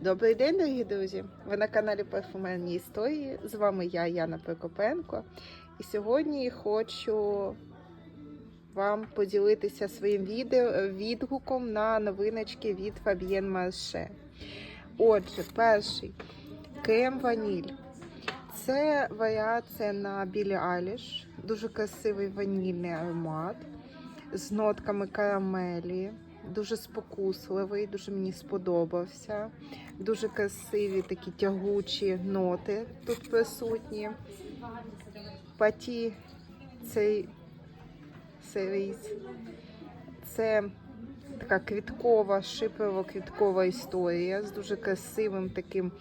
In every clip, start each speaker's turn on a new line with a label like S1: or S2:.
S1: Добрий день, дорогі друзі! Ви на каналі Парфумерні історії. З вами я, Яна Прокопенко. І сьогодні хочу вам поділитися своїм відгуком на новиночки від Fabienne Marche. Отже, перший крем ваніль. Це варіація на Білі Аліш. Дуже красивий ванільний аромат з нотками карамелі. Дуже спокусливий, дуже мені сподобався. Дуже красиві такі тягучі ноти тут присутні. Паті цей сервіс. Це така квіткова, шиперо-квіткова історія з дуже красивим таким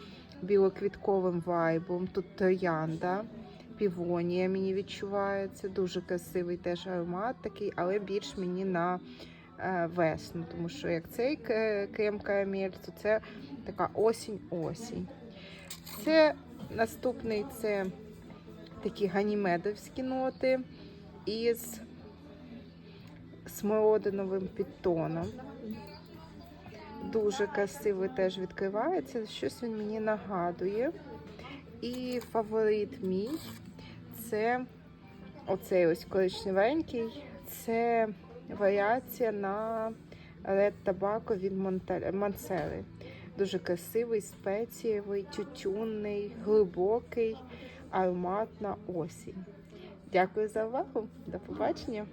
S1: білоквітковим вайбом. Тут троянда, півонія мені відчувається. Дуже красивий теж аромат такий, але більш мені на весну, тому що як цей к- крем карамель, то це така осінь-осінь. Це наступний це такі ганімедовські ноти із смородиновим підтоном. Дуже красиво теж відкривається. Щось він мені нагадує. І фаворит мій це оцей ось коричневенький. Це варіація на Ред табако від Мансери. Дуже красивий, спецієвий, тютюнний, глибокий, аромат на осінь. Дякую за увагу. До побачення!